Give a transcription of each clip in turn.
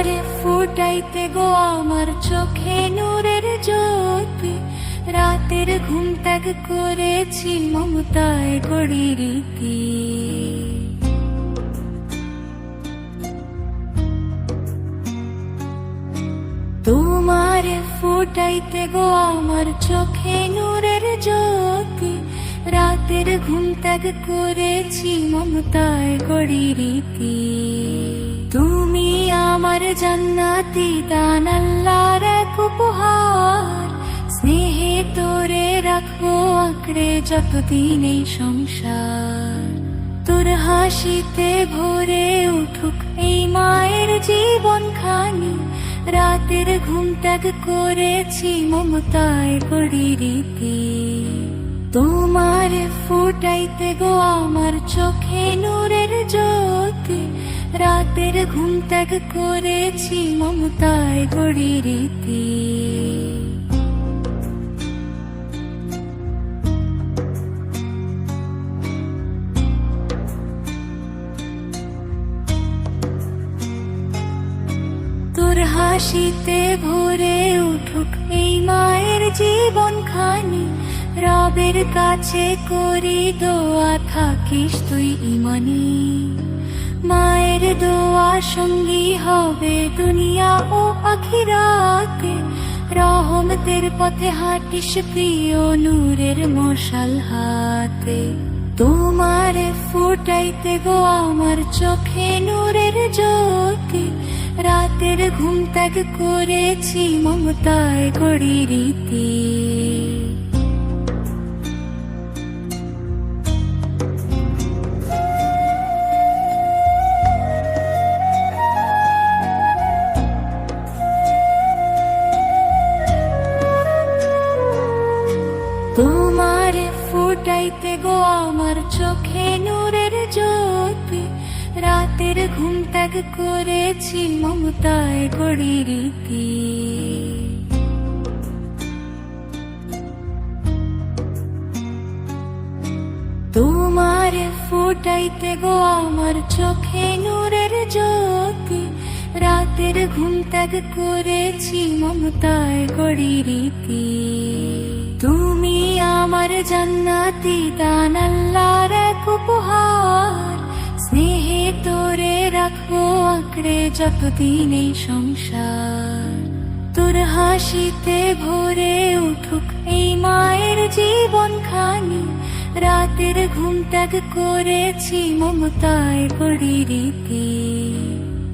করে ফুটাইতে গো আমার চোখে নূরের জ্যোতি। রাতের ঘুম ত্যাগ করেছি মমতায় গড়ি রীতি। তোমার ফুটাইতে গো আমার চোখে নূরের জ্যোতি। রাতের ঘুম ত্যাগ করেছি মমতায় গড়ি রীতি। আমার জান্নাতি দান আল্লাহর এক উপহার। স্নেহে তোরে রাখব আঁকড়ে যতদিন এই সংসার। তোর হাসিতে ভরে উঠুক এই মায়ের জীবন খানি। রাতের ঘুম ত্যাগ করেছি মমতায় গড়ি রীতি। তোমার ফুটাইতে গো আমার চোখে নূরের জ্যোতি রাতের ঘুম ত্যাগ করেছি মমতায় গড়ি রীতি। তোর হাসিতে ভরে উঠুক এই মায়ের জীবন খানি রবের কাছে করি দোয়া থাকিস তুই ইমানি। দোয়া সঙ্গী হবে দুনিয়া ও আখিরাতে। রহমতের পথে হাঁটিস প্রিয় নূরের মশাল হাতে। তোমার ফুটাইতে গো আমার চোখে নূরের জ্যোতি। রাতের ঘুম ত্যাগ করেছি মমতায় গড়ি রীতি তোমার ফুটাইতে গো আমার চোখে নূরের জ্যোতি। রাতের ঘুম ত্যাগ করেছি মমতায় গড়ি রীতি। তোমার ফুটাইতে গো আমার চোখে নূরের জ্যোতি। রাতের ঘুম ত্যাগ করেছি মমতায় গড়ি রীতি। তুমি আমার জান্নাতি দান আল্লাহর এক উপহার। স্নেহে তোরে রাখব আঁকড়ে যতদিন এই সংসার। তোর হাসিতে ভরে উঠুক এই মায়ের জীবন খানি। রাতের ঘুম ত্যাগ করেছি মমতায় গড়ি রীতি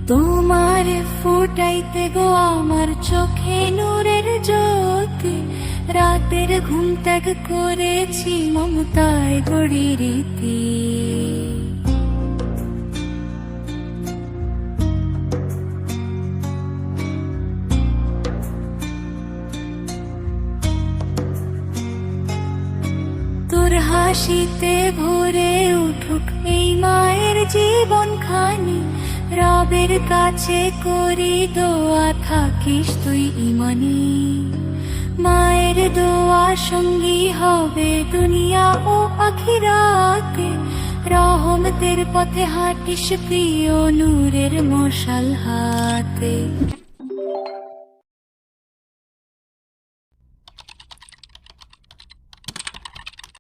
তোমার ফুটাইতে গো আমার চোখে নূরের জ্যোতি। রাতের ঘুম ত্যাগ করেছি মমতায় গড়ি রীতি। তোর হাসিতে ভরে উঠুক এই মায়ের জীবন খানি। রবের কাছে করি দোয়া থাকিস তুই ইমানি। মায়ের দোয়া সঙ্গী হবে দুনিয়া ও আখিরাতে। রহমতের পথে হাঁটিস প্রিয় নূরের মশাল হাতে।